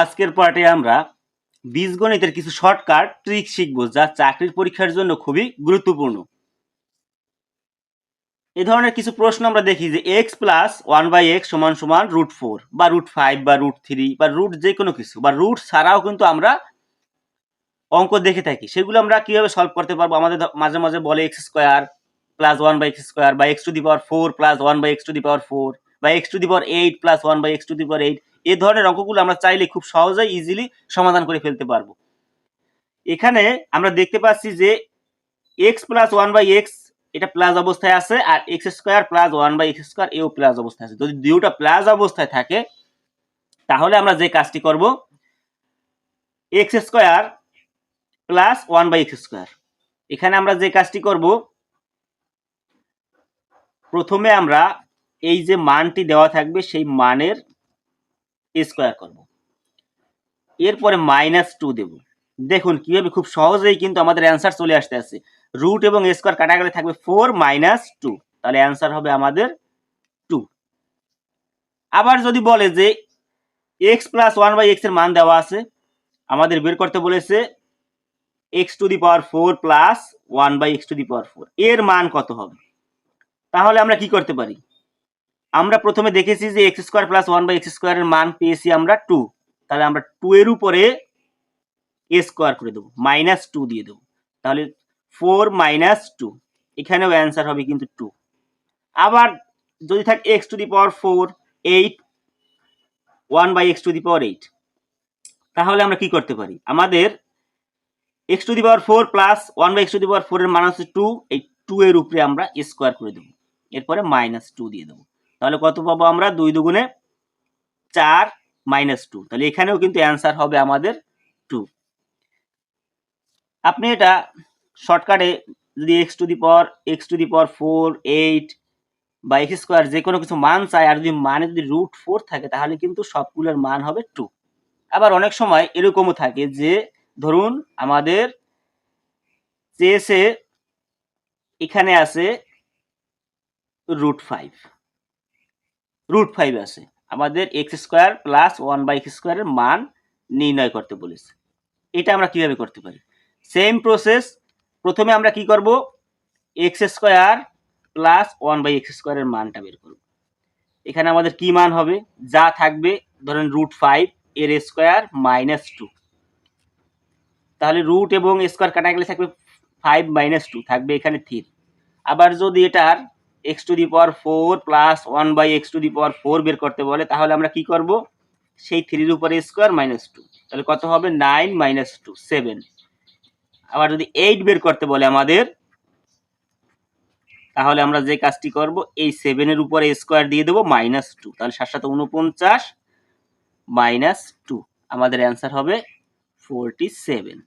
আজকের পার্টে আমরা বীজগণিতের কিছু শর্টকাট ট্রিক শিখব যা চাকরির পরীক্ষার জন্য খুবই গুরুত্বপূর্ণ। এ ধরনের কিছু প্রশ্ন আমরা দেখি যে x plus one by x সমান সমান রুট ফোর বা রুট ফাইভ বা রুট থ্রি বা রুট যে কোনো কিছু বা রুট ছাড়াও কিন্তু আমরা অঙ্ক দেখে থাকি। সেগুলো আমরা কীভাবে সলভ করতে পারব? আমাদের মাঝে মাঝে বলে x square plus one by x square বা x to the power four plus one by x to the power four বা x to the power eight plus one by x to the power eight এই ধরনের অঙ্কগুলো আমরা চাইলে খুব সহজেই easily সমাধান করে ফেলতে পারব। এখানে আমরা দেখতে পাচ্ছি যে x plus one by x এটা প্লাস অবস্থায় আছে আর x square plus one by x square এও প্লাস অবস্থায় আছে। যদি দুটা প্লাস অবস্থায় থাকে, তাহলে আমরা যে কাজটি করব x square plus one by x square এখানে আমরা যে কাজটি করব, প্রথমে আমরা এই যে মানটি দেওয়া থাকবে সেই মানের স্কোয়ার করব। এরপরে মাইনাস টু দেব। দেখুন, কীভাবে খুব সহজেই কিন্তু আমাদের অ্যান্সার চলে আসতে আছে। রুট এবং স্কোয়ার কাটা থাকবে ফোর মাইনাস টু তাহলে অ্যান্সার হবে আমাদের টু আবার যদি বলে যে এক্স প্লাস ওয়ান বাই এক্সের মান দেওয়া আছে, আমাদের বের করতে বলেছে x to the power four plus one by x to the power four এর মান কত হবে? তাহলে আমরা কি করতে পারি? আমরা প্রথমে দেখেছি যে x square plus one by x স্কোয়ারের মান পেয়েছি আমরা টু তাহলে আমরা টু এর উপরে এ স্কোয়ার করে দেবো মাইনাস টু দিয়ে দেবো। তাহলে ফোর মাইনাস টু এখানেও অ্যান্সার হবে কিন্তু টু আবার যদি থাকে x to the power four eight one by x to the power eight তাহলে আমরা কি করতে পারি? আমাদের x to the power four plus one by x to the power four এর মান হচ্ছে টু এই টু এর উপরে আমরা স্কোয়ার করে দেবো। এরপরে মাইনাস টু দিয়ে দেবো। তাহলে কত পাবো আমরা? দুই দুগুণে চার মাইনাস টু তাহলে এখানেও কিন্তু অ্যান্সার হবে আমাদের টু আপনি এটা শর্টকাটে যদি x to the power x to the power four eight বা এক্স স্কোয়ার যে কোনো কিছু মান চাই আর যদি মানে যদি রুট ফোর থাকে, তাহলে কিন্তু সবগুলোর মান হবে টু আবার অনেক সময় এরকমও থাকে যে ধরুন আমাদের চেয়েছে এখানে আছে রুট ফাইভ রুট ফাইভ আছে। আমাদের x square plus one by x স্কোয়ারের মান নির্ণয় করতে বলেছে। এটা আমরা কীভাবে করতে পারি? সেম প্রসেস, প্রথমে আমরা কি করব? X square plus one by x স্কোয়ারের মানটা বের করব। এখানে আমাদের কি মান হবে? যা থাকবে, ধরেন রুট ফাইভ, এর স্কোয়ার মাইনাস টু। তাহলে রুট এবং স্কোয়ার কাটা গেলে থাকবে ফাইভ মাইনাস টু, থাকবে এখানে থ্রি। আবার যদি এটার x to the power four plus one by x to the power four বের করতে বলে, তাহলে আমরা কি করব? সেই থ্রির উপরে স্কোয়ার মাইনাস টু তাহলে কত হবে? নাইন মাইনাস টু সেভেন আবার যদি এইট বের করতে বলে আমাদের, তাহলে আমরা যে কাজটি করব, এই সেভেনের উপরে স্কোয়ার দিয়ে দেবো মাইনাস টু তাহলে সাত সাথে উনপঞ্চাশ মাইনাস টু আমাদের অ্যান্সার হবে ফোরটি সেভেন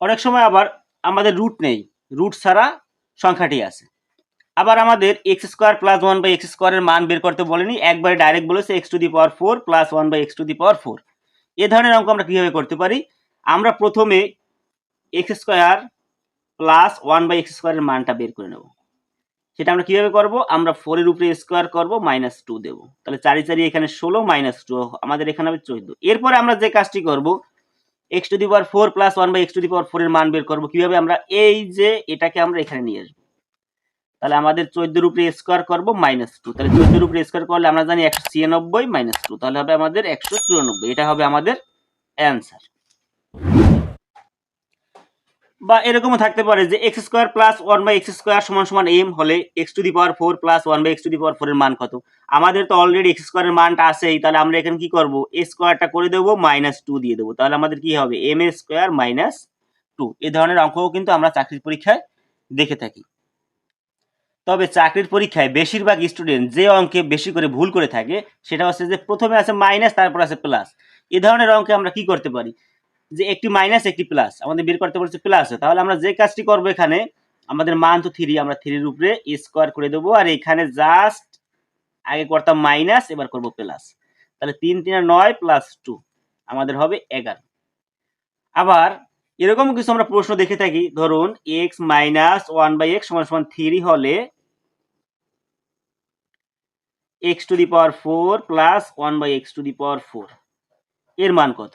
অনেক সময় আবার আমাদের রুট নেই। রুট ছাড়া সংখ্যাটি আছে। আবার আমাদের x square plus one by x স্কোয়ারের মান বের করতে বলেনি, একবারে ডাইরেক্ট বলেছে x to the power four plus one by x to the power four এ ধরনের অঙ্ক আমরা কীভাবে করতে পারি? আমরা প্রথমে x square plus one by x স্কোয়ারের মানটা বের করে নেব। সেটা আমরা কীভাবে করব? আমরা ফোরের উপরে স্কোয়ার করব মাইনাস টু দেবো। তাহলে চারি চারি এখানে ষোলো মাইনাস টু আমাদের এখানে হবে চোদ্দ। এরপরে আমরা যে কাজটি করব x to the power four plus one by x to the power ফোরের মান বের করব। কীভাবে আমরা এই যে এটাকে আমরা এখানে নিয়ে আসব? তাহলে আমাদের চোদ্দোর উপরে স্কোয়ার করব মাইনাস টু তাহলে চোদ্দোর উপরে স্কোয়ার করলে আমরা জানি একশো ছিয়ানব্বই মাইনাস টু তাহলে হবে আমাদের একশো চুরানব্বই। এটা হবে আমাদের অ্যান্সার বা এরকমও থাকতে পারে যে x square plus one by x square সমান সমান এম হলে x to the power four plus one by x to the power ফোরের মান কত? আমাদের তো অলরেডি এক্স স্কোয়ারের মানটা আছেই, তাহলে আমরা এখানে কি করব? এ স্কোয়ারটা করে দেবো মাইনাস টু দিয়ে দেবো। তাহলে আমাদের কি হবে? এম এ স্কোয়ার মাইনাস টু এ ধরনের অঙ্কও কিন্তু আমরা চাকরির পরীক্ষায় দেখে থাকি। তবে চাকরির পরীক্ষায় বেশিরভাগ স্টুডেন্ট যে অঙ্কে বেশি করে ভুল করে থাকে, সেটা হচ্ছে যে প্রথমে আছে মাইনাস তারপর আছে প্লাস এই ধরনের অঙ্কে আমরা কি করতে পারি? যে একটি মাইনাস একটি প্লাস আমাদের বের করতে বলছে প্লাস তাহলে আমরা যে কাজটি করব এখানে, আমাদের মান তো থ্রি আমরা থ্রির উপরে স্কোয়ার করে দেবো, আর এখানে জাস্ট আগে করতাম মাইনাস এবার করব প্লাস তাহলে তিন তিন নয় প্লাস টু আমাদের হবে এগারো। আবার এরকম কিছু আমরা প্রশ্ন দেখে থাকি, ধরুন x minus one by x সমান সমান থ্রি হলে x to the power four plus one by x to the power four এর মান কত?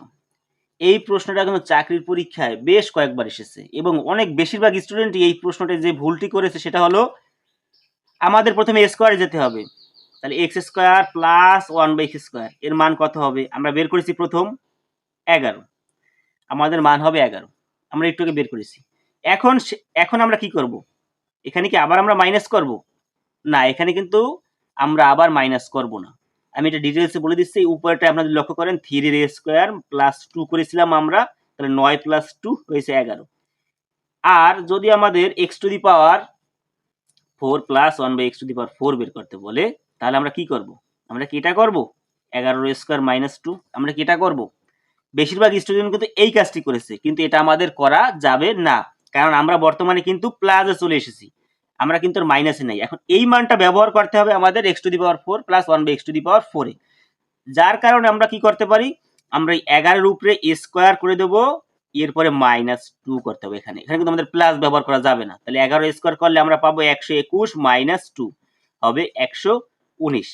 এই প্রশ্নটা কিন্তু চাকরির পরীক্ষায় বেশ কয়েকবার এসেছে এবং অনেক বেশিরভাগ স্টুডেন্টই এই প্রশ্নটা যে ভুলটি করেছে সেটা হলো আমাদের প্রথমে স্কোয়ারে যেতে হবে। তাহলে x square plus one by x square এর মান কত হবে? আমরা বের করেছি প্রথম এগারো। আমাদের মান হবে এগারো। আমরা একটু আগে বের করেছি। এখন এখন আমরা কি করব? এখানে কি আবার আমরা মাইনাস করব? না, এখানে কিন্তু আমরা আবার মাইনাস করব না। আমি এটা ডিটেলসে বলে দিচ্ছি উপরটা আপনাদের লক্ষ্য করেন থ্রি রে স্কোয়ার প্লাস টু করেছিলাম আমরা, তাহলে নয় প্লাস টু হয়েছে এগারো। আর যদি আমাদের x to the power four plus one by x to the power four বের করতে বলে, তাহলে আমরা কি করব? আমরা কি এটা করব? এগারো স্কোয়ার মাইনাস টু আমরা কি এটা করব? বেশিরভাগ স্টুডেন্ট কিন্তু এই কাজটি করেছে, কিন্তু এটা আমাদের করা যাবে না। কারণ আমরা বর্তমানে কিন্তু প্লাসে চলে এসেছি। আমরা কিন্তু মাইনাসে নেই। এখন এই মানটা ব্যবহার করতে হবে আমাদের x to the power four plus one by x to the power ফোরে যার কারণে আমরা কি করতে পারি? আমরা এই এগারোর উপরে স্কোয়ার করে দেবো, এরপরে মাইনাস টু করতে হবে এখানে। এখানে কিন্তু আমাদের প্লাস ব্যবহার করা যাবে না। তাহলে এগারো স্কোয়ার করলে আমরা পাবো একশো একুশ মাইনাস টু হবে একশো উনিশ।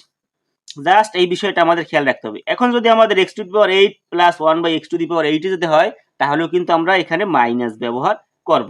জাস্ট এই বিষয়টা আমাদের খেয়াল রাখতে হবে। এখন যদি আমাদের x to the power eight plus one by x to the power এইটে যদি হয়, তাহলেও কিন্তু আমরা এখানে মাইনাস ব্যবহার করব।